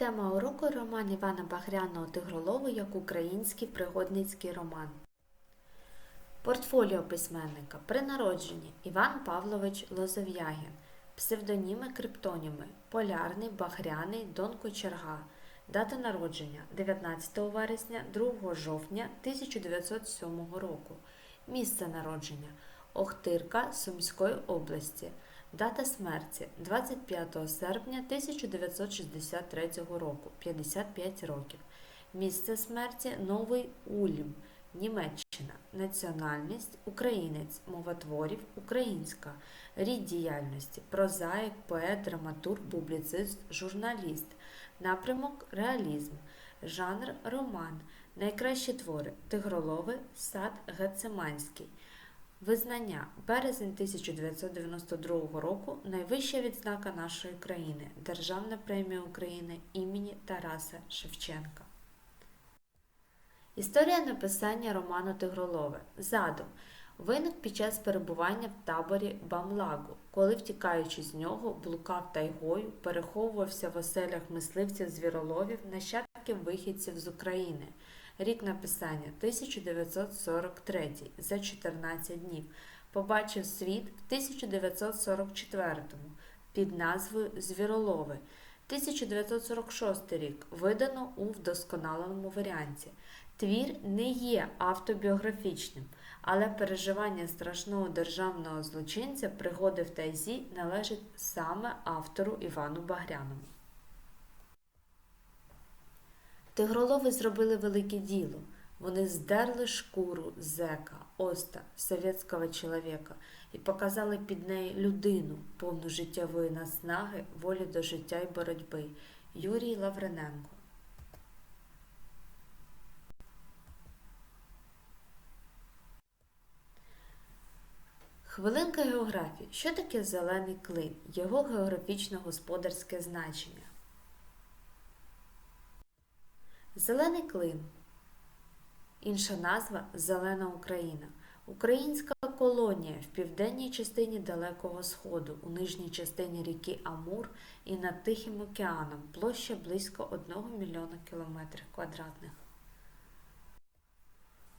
Тема уроку роман Івана Багряного Тигролову як український пригодницький роман. Портфоліо письменника при народженні Іван Павлович Лозов'ягін, псевдоніми криптоніми Полярний, Багряний, Дон Кочерга. Дата народження 19 вересня 2 жовтня 1907 року. Місце народження Охтирка Сумської області. Дата смерті 25 серпня 1963 року 55 років. Місце смерті Новий Ульм, Німеччина. Національність Українець, мова творів Українська. Рід діяльності прозаїк, поет, драматург, публіцист, журналіст. Напрямок реалізм. Жанр роман. Найкращі твори Тигролови, Сад Гецеманський. Визнання березень 1992 року найвища відзнака нашої країни Державна премія України імені Тараса Шевченка. Історія написання роману Тигролове. Задум виник під час перебування в таборі Бамлагу, коли, втікаючи з нього, блукав тайгою, переховувався в оселях мисливців звіроловів, нащадків вихідців з України. Рік написання 1943 за 14 днів. Побачив світ в 1944-му під назвою Звіролови. 1946 рік видано у вдосконаленому варіанті. Твір не є автобіографічним, але переживання страшного державного злочинця пригоди в Тайзі належить саме автору Івану Багряному. Тигролови зробили велике діло. Вони здерли шкуру зека, оста, совєтського чоловіка і показали під неї людину, повну життєвої наснаги, волі до життя і боротьби. Юрій Лаврененко. Хвилинка географії. Що таке зелений клин? Його географічно-господарське значення. Зелений клин. Інша назва Зелена Україна. Українська колонія в південній частині Далекого Сходу, у нижній частині ріки Амур і над Тихим океаном, площа близько 1 мільйона кілометрів квадратних.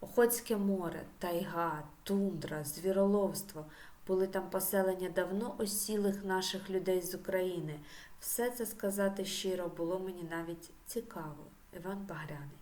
Охотське море, тайга, тундра, звіроловство були там поселення давно осілих наших людей з України. Все це сказати щиро було мені навіть цікаво. Іван Багряний.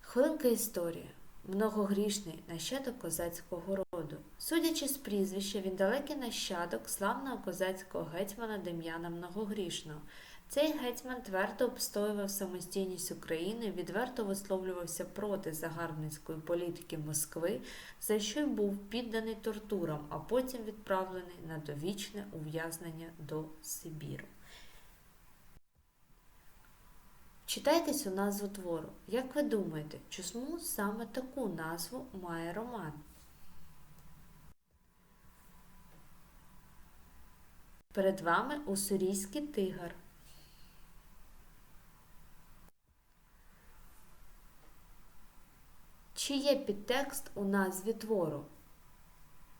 Хвилинка історії. Многогрішний нащадок козацького роду. Судячи з прізвища, він далекий нащадок славного козацького гетьмана Дем'яна Многогрішного. Цей гетьман твердо обстоював самостійність України, відверто висловлювався проти загарбницької політики Москви, за що й був підданий тортурам, а потім відправлений на довічне ув'язнення до Сибіру. Читайте цю назву твору. Як ви думаєте, чому саме таку назву має роман? Перед вами уссурійський тигр. Чи є підтекст у назві твору?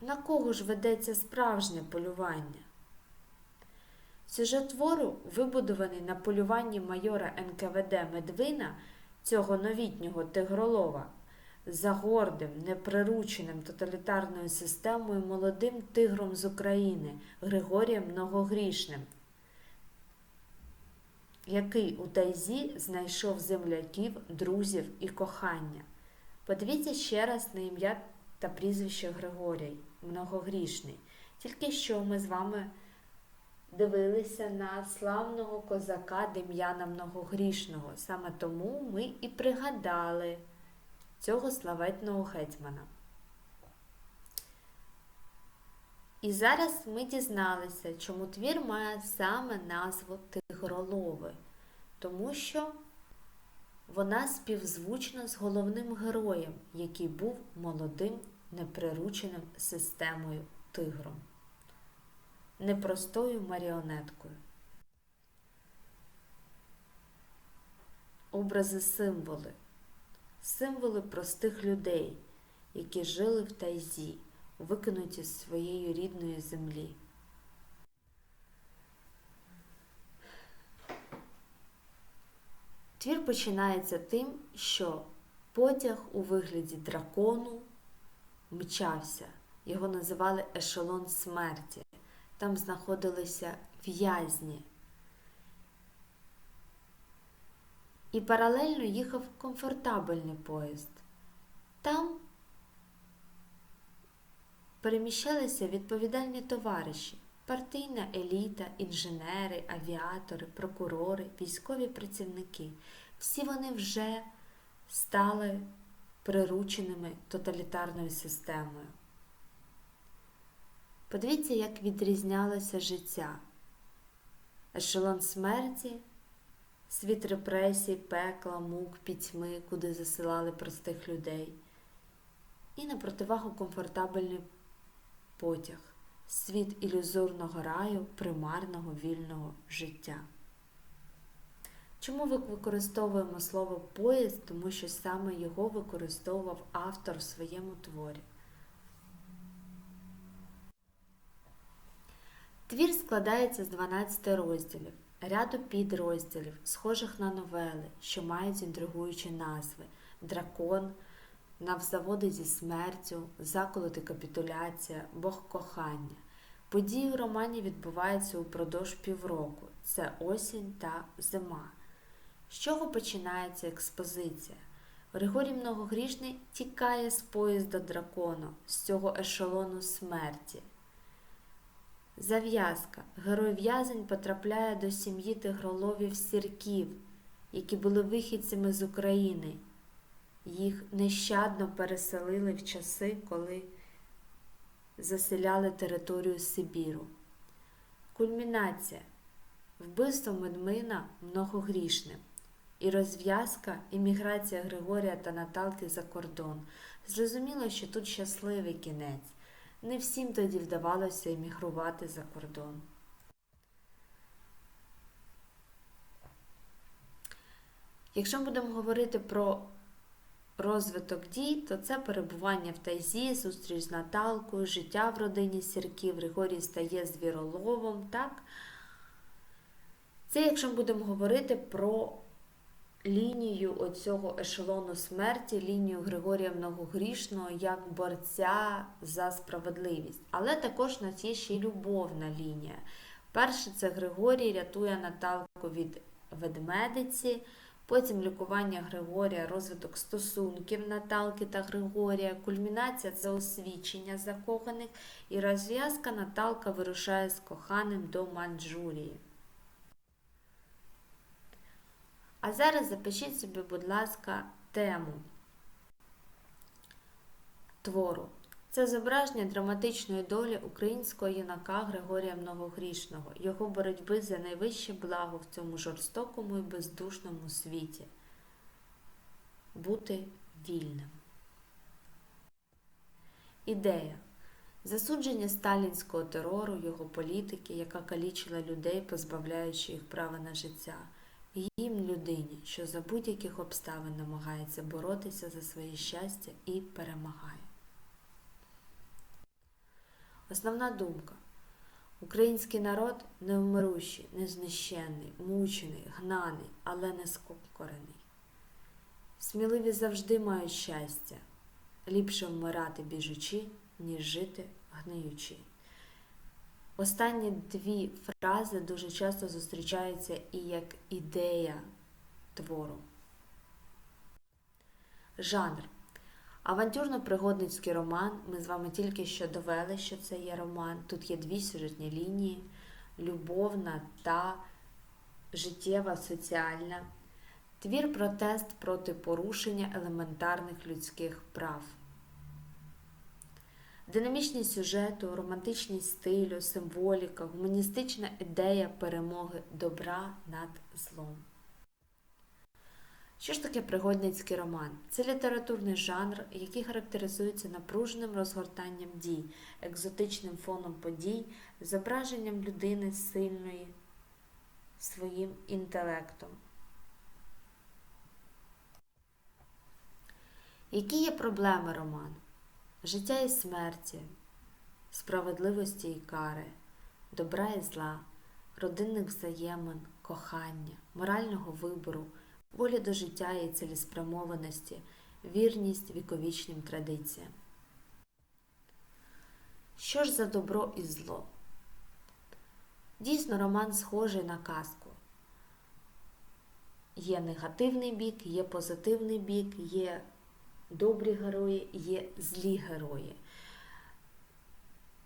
На кого ж ведеться справжнє полювання? Сюжет твору, вибудований на полюванні майора НКВД Медвина, цього новітнього тигролова, за гордим, неприрученим тоталітарною системою молодим тигром з України Григорієм Многогрішним, який у тайзі знайшов земляків, друзів і кохання. Подивіться ще раз на ім'я та прізвище Григорій, Многогрішний. Тільки що ми з вами дивилися на славного козака Дем'яна Многогрішного. Саме тому ми і пригадали цього славетного гетьмана. І зараз ми дізналися, чому твір має саме назву Тигролови, тому що вона співзвучна з головним героєм, який був молодим, неприрученим системою тигром непростою маріонеткою. Образи символи, символи простих людей, які жили в тайзі, викинуті з своєї рідної землі. Твір починається тим, що потяг у вигляді дракону мчався. Його називали ешелон смерті. Там знаходилися в'язні. І паралельно їхав комфортабельний поїзд. Там переміщалися відповідальні товариші, партійна еліта, інженери, авіатори, прокурори, військові працівники. Всі вони вже стали прирученими тоталітарною системою. Подивіться, як відрізнялося життя. Ешелон смерті, світ репресій, пекла, мук, пітьми, куди засилали простих людей. І на противагу комфортабельний потяг, світ ілюзорного раю, примарного вільного життя. Чому ми використовуємо слово поїзд? Тому що саме його використовував автор в своєму творі. Твір складається з 12 розділів, ряду підрозділів, схожих на новели, що мають інтригуючі назви Дракон, Навзаводи зі смертю, Заколоти капітуляція, Бог кохання. Події у романі відбуваються упродовж півроку це осінь та зима. З чого починається експозиція? Григорій Многогрішний тікає з поїзда дракону, з цього ешелону смерті. Зав'язка. Герой в'язень потрапляє до сім'ї тигроловів сірків, які були вихідцями з України. Їх нещадно переселили в часи, коли заселяли територію Сибіру. Кульмінація. Вбивство Медмина многогрішним. І розв'язка імміграція Григорія та Наталки за кордон. Зрозуміло, що тут щасливий кінець. Не всім тоді вдавалося емігрувати за кордон. Якщо ми будемо говорити про розвиток дій, то це перебування в тайзі, зустріч з Наталкою, життя в родині сірків, Григорій стає звіроловом. так? Це якщо ми будемо говорити про лінію оцього ешелону смерті, лінію Григорія Многогрішного як борця за справедливість. Але також у нас є ще й любовна лінія. Перше, це Григорій рятує Наталку від ведмедиці, потім лікування Григорія, розвиток стосунків Наталки та Григорія, кульмінація це освічення закоханих, і розв'язка Наталка вирушає з коханим до Манджурії. А зараз запишіть собі, будь ласка, тему твору. Це зображення драматичної долі українського юнака Григорія Многогрішного, його боротьби за найвище благо в цьому жорстокому і бездушному світі бути вільним. Ідея. Засудження сталінського терору, його політики, яка калічила людей, позбавляючи їх права на життя людині, що за будь-яких обставин намагається боротися за своє щастя і перемагає. Основна думка. Український народ невмирущий, незнищенний, мучений, гнаний, але не скокорений. Сміливі завжди мають щастя. Ліпше вмирати біжучи, ніж жити гниючи. Останні дві фрази дуже часто зустрічаються і як ідея твору. Жанр. Авантюрно-пригодницький роман. Ми з вами тільки що довели, що це є роман. Тут є дві сюжетні лінії: любовна та життєва соціальна. Твір протест проти порушення елементарних людських прав. Динамічність сюжету, романтичність стилю, символіка, гуманістична ідея перемоги добра над злом. Що ж таке пригодницький роман? Це літературний жанр, який характеризується напруженим розгортанням дій, екзотичним фоном подій, зображенням людини сильної своїм інтелектом. Які є проблеми роману? життя і смерті, справедливості і кари, добра і зла, родинних взаємин, кохання, морального вибору, волі до життя і цілеспрямованості, вірність віковічним традиціям. Що ж за добро і зло? Дійсно, роман схожий на казку. Є негативний бік, є позитивний бік, є добрі герої, є злі герої.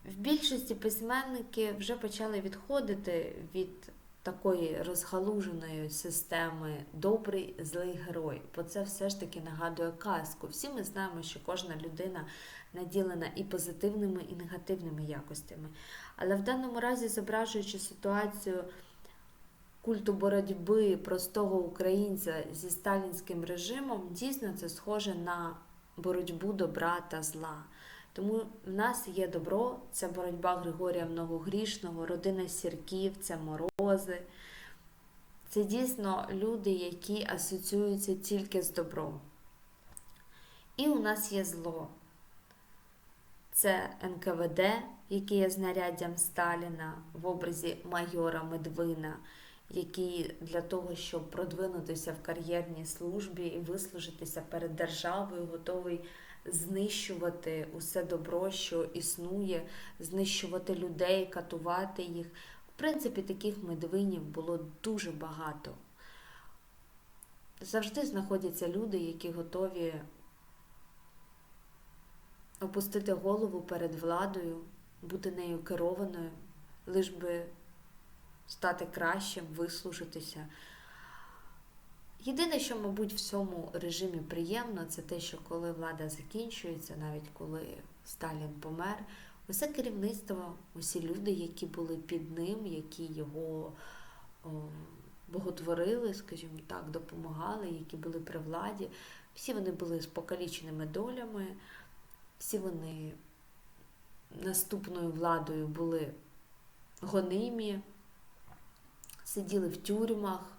В більшості письменники вже почали відходити від такої розгалуженої системи добрий злий герой, бо це все ж таки нагадує казку. Всі ми знаємо, що кожна людина наділена і позитивними, і негативними якостями. Але в даному разі, зображуючи ситуацію культу боротьби простого українця зі сталінським режимом, дійсно це схоже на боротьбу добра та зла. Тому в нас є добро, це боротьба Григорія Многогрішного, родина Сірків, це морози. Це дійсно люди, які асоціюються тільки з добром. І у нас є зло. Це НКВД, який є знаряддям Сталіна в образі майора Медвина, який для того, щоб продвинутися в кар'єрній службі і вислужитися перед державою, готовий знищувати усе добро, що існує, знищувати людей, катувати їх. В принципі, таких медвинів було дуже багато. Завжди знаходяться люди, які готові опустити голову перед владою, бути нею керованою, лиш би стати кращим, вислужитися. Єдине, що, мабуть, в цьому режимі приємно, це те, що коли влада закінчується, навіть коли Сталін помер, усе керівництво, усі люди, які були під ним, які його о, боготворили, скажімо так, допомагали, які були при владі, всі вони були з покаліченими долями, всі вони наступною владою були гонимі, сиділи в тюрмах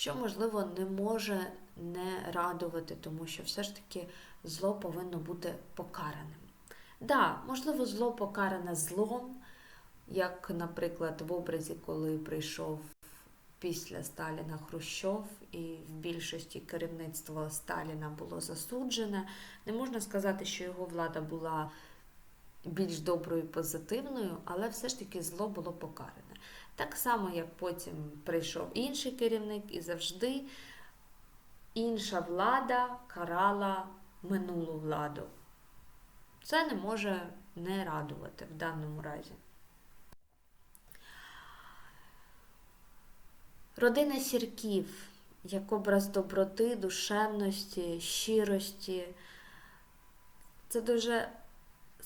що, можливо, не може не радувати, тому що все ж таки зло повинно бути покараним. Да, можливо, зло покаране злом, як, наприклад, в образі, коли прийшов після Сталіна Хрущов, і в більшості керівництво Сталіна було засуджене. Не можна сказати, що його влада була більш доброю і позитивною, але все ж таки зло було покаране. Так само, як потім прийшов інший керівник, і завжди інша влада карала минулу владу. Це не може не радувати в даному разі. Родина сірків як образ доброти, душевності, щирості. Це дуже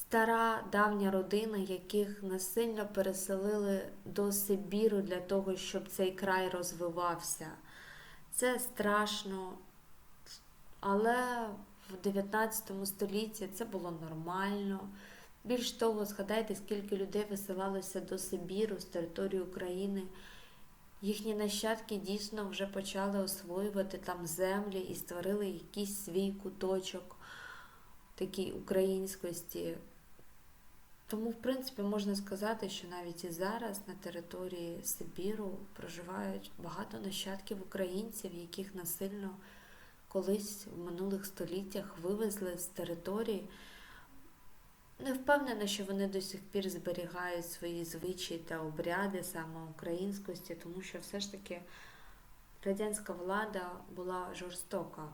стара давня родина, яких насильно переселили до Сибіру для того, щоб цей край розвивався. Це страшно, але в 19 столітті це було нормально. Більш того, згадайте, скільки людей висилалося до Сибіру з території України. Їхні нащадки дійсно вже почали освоювати там землі і створили якийсь свій куточок такій українськості. Тому, в принципі, можна сказати, що навіть і зараз на території Сибіру проживають багато нащадків українців, яких насильно колись в минулих століттях вивезли з території. Не впевнена, що вони до сих пір зберігають свої звичаї та обряди саме українськості, тому що все ж таки радянська влада була жорстока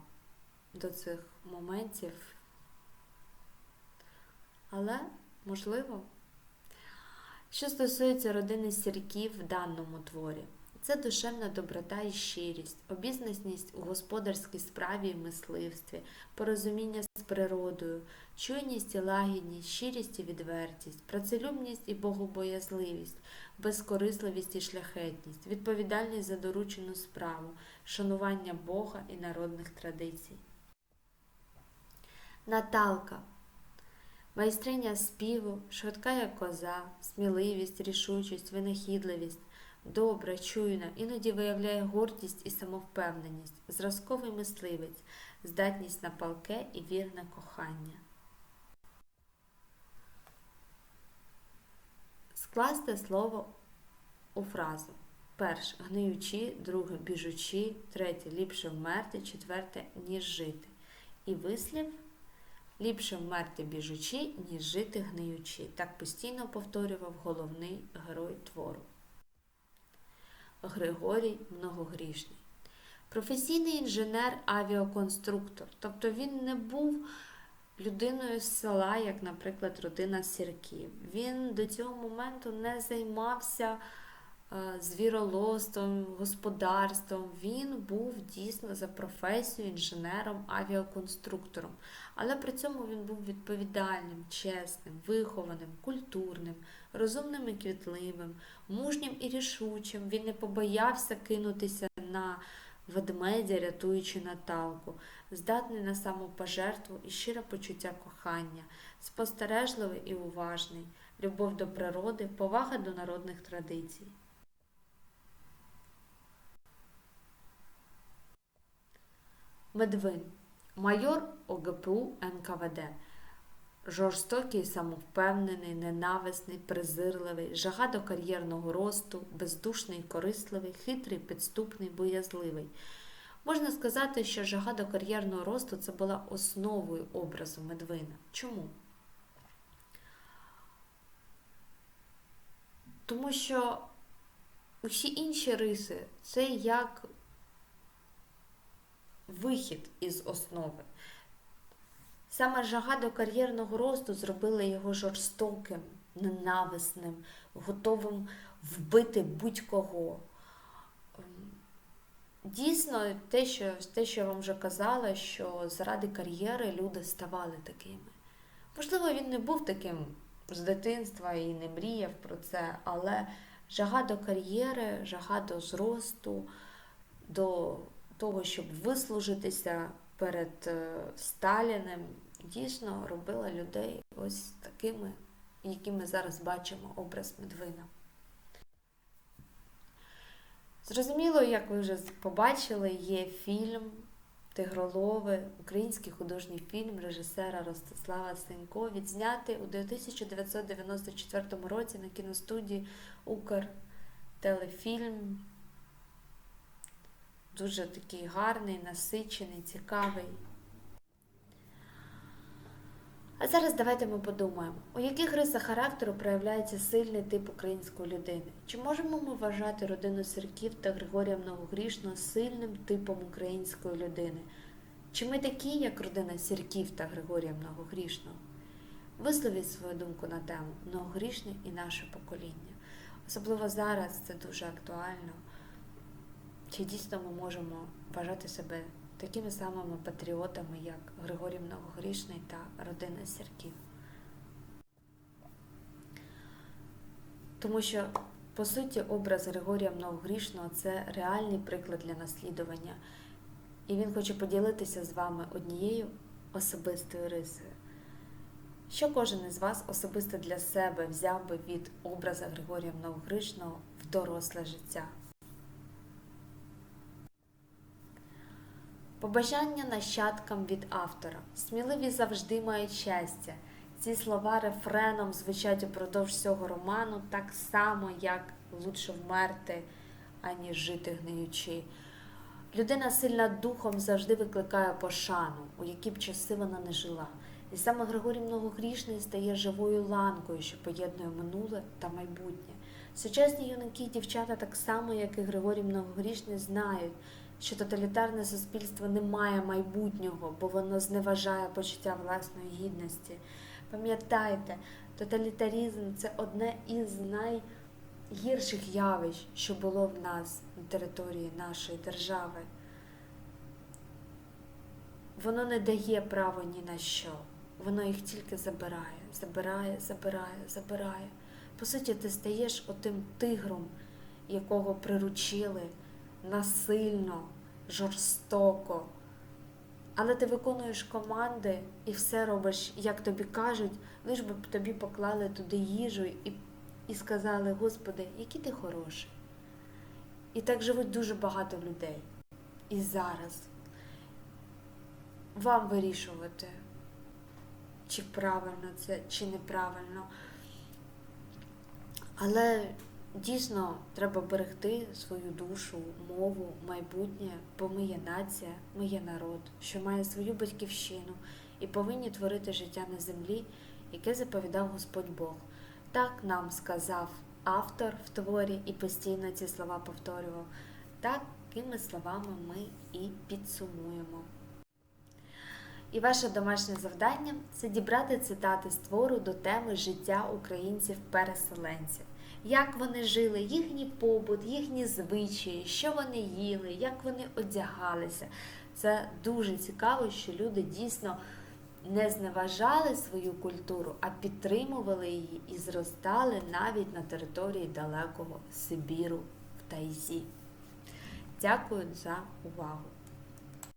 до цих моментів. Але можливо. Що стосується родини сірків в даному творі, це душевна доброта і щирість, обізнаність у господарській справі і мисливстві, порозуміння з природою, чуйність і лагідність, щирість і відвертість, працелюбність і богобоязливість, безкорисливість і шляхетність, відповідальність за доручену справу, шанування Бога і народних традицій. Наталка Майстриня співу, швидка як коза, сміливість, рішучість, винахідливість, добра, чуйна, іноді виявляє гордість і самовпевненість, зразковий мисливець, здатність на палке і вірне кохання. Скласти слово у фразу. Перше гниючи, друге біжучи, третє ліпше вмерти, четверте ніж жити. І вислів ліпше вмерти біжучи, ніж жити гниючи. Так постійно повторював головний герой твору. Григорій Многогрішний. Професійний інженер-авіаконструктор. Тобто він не був людиною з села, як, наприклад, родина Сірків. Він до цього моменту не займався звіроловством, господарством. Він був дійсно за професією інженером-авіаконструктором. Але при цьому він був відповідальним, чесним, вихованим, культурним, розумним і квітливим, мужнім і рішучим. Він не побоявся кинутися на ведмедя, рятуючи Наталку, здатний на самопожертву і щире почуття кохання, спостережливий і уважний, любов до природи, повага до народних традицій. Медвин. Майор ОГПУ НКВД. Жорстокий, самовпевнений, ненависний, презирливий, жага до кар'єрного росту, бездушний, корисливий, хитрий, підступний, боязливий. Можна сказати, що жага до кар'єрного росту це була основою образу Медвина. Чому? Тому що усі інші риси це як вихід із основи. Саме жага до кар'єрного росту зробила його жорстоким, ненависним, готовим вбити будь-кого. Ем, Дійсно, те що, те, що я вам вже казала, що заради кар'єри люди ставали такими. Можливо, він не був таким з дитинства і не мріяв про це, але жага до кар'єри, жага до зросту, до того, щоб вислужитися перед е, Сталіним, дійсно робила людей ось такими, які ми зараз бачимо образ Медвина. Зрозуміло, як ви вже побачили, є фільм Тигролови, український художній фільм режисера Ростислава Сенько, відзнятий у 1994 році на кіностудії Укр телефільм. Дуже такий гарний, насичений, цікавий. А зараз давайте ми подумаємо, у яких рисах характеру проявляється сильний тип української людини? Чи можемо ми вважати родину Сірків та Григорія Многогрішного сильним типом української людини? Чи ми такі, як родина Сірків та Григорія Многогрішного? Висловіть свою думку на тему Многогрішне і наше покоління. Особливо зараз це дуже актуально. Чи дійсно ми можемо вважати себе такими самими патріотами, як Григорій Многогрішний та родина Сірків. Тому що, по суті, образ Григорія Многогрішного це реальний приклад для наслідування. І він хоче поділитися з вами однією особистою рисою. Що кожен із вас особисто для себе взяв би від образа Григорія Многогрішного в доросле життя? Побажання нащадкам від автора. Сміливі завжди мають щастя. Ці слова рефреном звучать упродовж всього роману так само, як лучше вмерти, аніж жити гниючи. Людина сильна духом завжди викликає пошану, у які б часи вона не жила. І саме Григорій Многогрішний стає живою ланкою, що поєднує минуле та майбутнє. Сучасні юнаки і дівчата, так само, як і Григорій Многогрішний, знають, що тоталітарне суспільство не має майбутнього, бо воно зневажає почуття власної гідності. Пам'ятайте, тоталітарізм це одне із найгірших явищ, що було в нас на території нашої держави. Воно не дає права ні на що. Воно їх тільки забирає, забирає, забирає, забирає. По суті, ти стаєш отим тигром, якого приручили насильно, жорстоко. Але ти виконуєш команди і все робиш, як тобі кажуть, лиш би тобі поклали туди їжу і, і сказали, Господи, який ти хороший. І так живуть дуже багато людей. І зараз вам вирішувати, чи правильно це, чи неправильно. Але Дійсно, треба берегти свою душу, мову, майбутнє, бо ми є нація, ми є народ, що має свою батьківщину і повинні творити життя на землі, яке заповідав Господь Бог. Так нам сказав автор в творі і постійно ці слова повторював. Такими словами ми і підсумуємо. І ваше домашнє завдання це дібрати цитати з твору до теми життя українців-переселенців. Як вони жили, їхній побут, їхні звичаї, що вони їли, як вони одягалися. Це дуже цікаво, що люди дійсно не зневажали свою культуру, а підтримували її і зростали навіть на території далекого Сибіру в Тайзі. Дякую за увагу!